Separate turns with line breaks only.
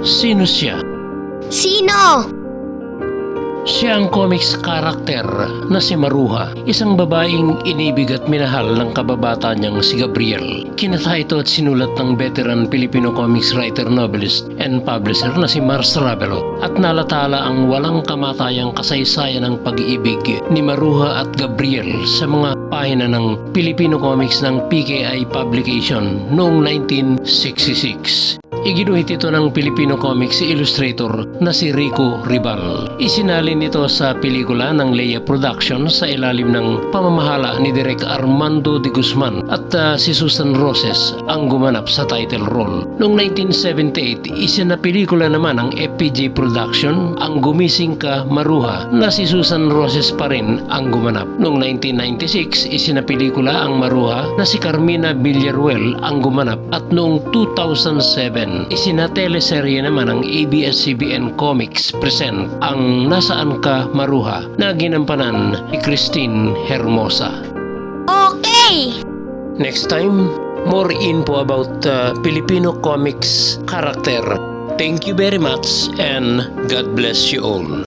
Sino siya?
Sino?
Siya ang comics character na si Maruha, isang babaeng inibig at minahal ng kababata niyang si Gabriel. Kinata ito at sinulat ng veteran Filipino comics writer, novelist, and publisher na si Mars Ravelo at nalatala ang walang kamatayang kasaysayan ng pag-iibig ni Maruha at Gabriel sa mga pahina ng Filipino comics ng PKI Publication noong 1966. Iginuhit ito ng Filipino comics illustrator na si Rico Ribal. Isinalin ito sa pelikula ng Leia Productions sa ilalim ng pamamahala ni Direk Armando de Guzman at ah, si Susan Roses ang gumanap sa title role. Noong 1978, isinapelikula naman ng FPJ Production ang Gumising Ka Maruha na si Susan Roses pa rin ang gumanap. Noong 1996, isinapelikula ang Maruha na si Carmina Villaruel ang gumanap at noong 2007, isinateleserye naman ng ABS-CBN Comics present ang Nasaan Ka Maruha na ginampanan ni Christine Hermosa.
Okay!
Next time, more info about uh, Filipino comics character. Thank you very much and God bless you all.